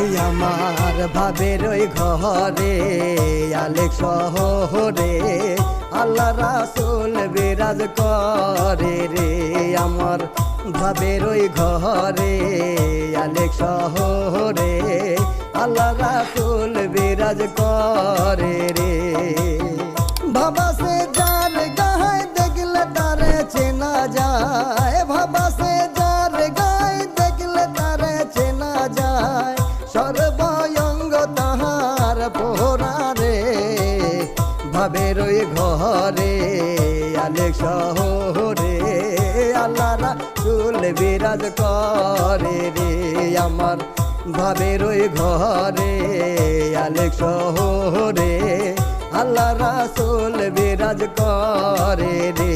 আমার ভাবের ওই ঘরে, আলেক শহরে, আল্লাহ রাসুল বিরাজ করে রে। আমার ভাবের ওই ঘরে, আলেক শহরে, আল্লাহ রাসুল বিরাজ করে রে। সর্বয়ঙ্গ তাহার পোহরা রে ভাবের ওই ঘরে, আলেক শহরে আল্লাহ চুল বিরাজ করে রে। আমার ভাবের ওই ঘরে, আলেক শহরে আল্লাহ রাসুল বিরাজ করে রে।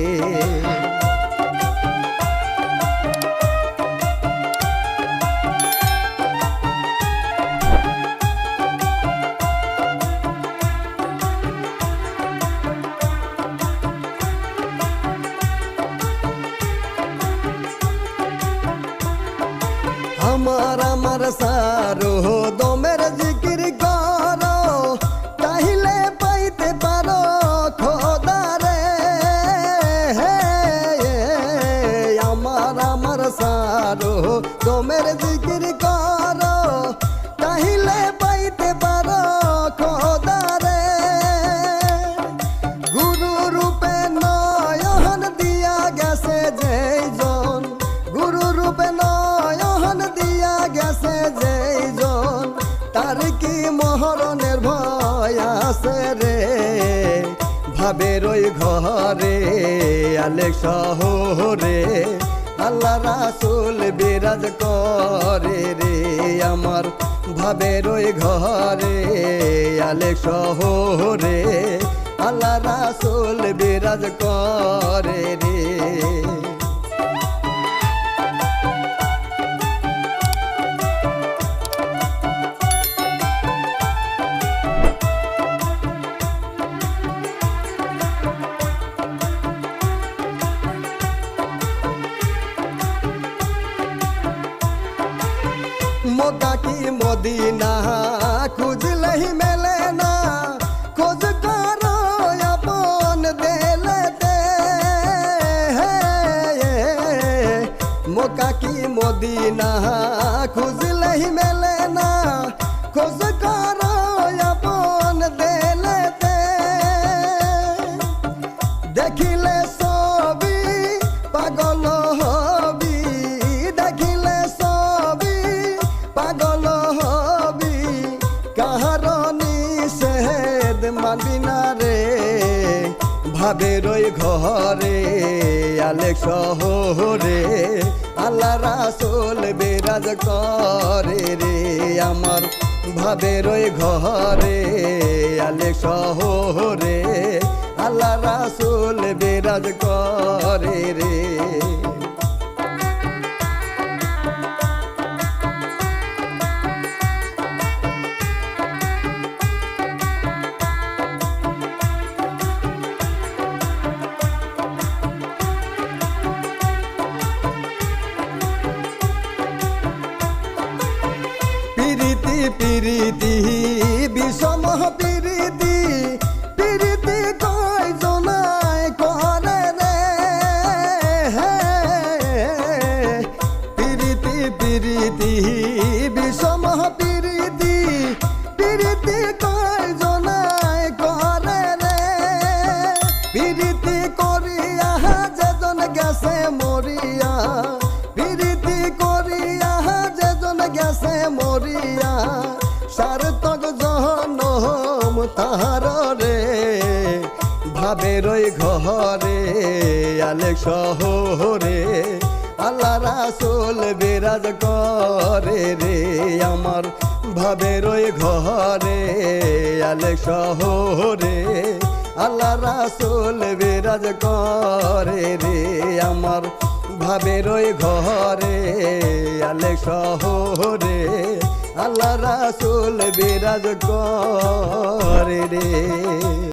আমার আমার সারো। দমের জিকির করো তাহিলে পাইতে পারো খোদারে। আমার আমার সারো। দমের জিকির করো তাহিলে পাইতে কি মহরণের ভয় আছে রে? ভাবের ওই ঘরে আলেক শহরে। আল্লাহ রাসুল বিরাজ করে রে, আমার ভাবের ওই ঘরে আলেক শহরে। আল্লাহ রাসুল বিরাজ করে রে। मौका की मोदीना खुज लही में लेना कुछ करो अपन दे लेते मौका की मोदीना खुज लही में लेना कुछ करो अपन दे लेते देखिले सोबी पागल মানবি না রে। ভাবের ওই ঘরে আলেক শহরে। আল্লাহ রাসুল বিরাজ করে রে। আমার ভাবের ওই ঘরে আলেক শহরে। আল্লাহ রাসুল বিরাজ করে রে। পিরিতি বিষম পিরিতি গেছে মরিয়া সার্থক জনম তাহার রে। ভাবের ওই ঘরে আলেক শহরে, আল্লাহ রাসুল বিরাজ করে রে। আমার ভাবের ওই ঘরে আলেক শহরে, আল্লাহ রাসুল বিরাজ করে রে। আমার ভাবের ওই ঘরে আলে শহরে আল্লাহ রাসুল বিরাজ করে রে।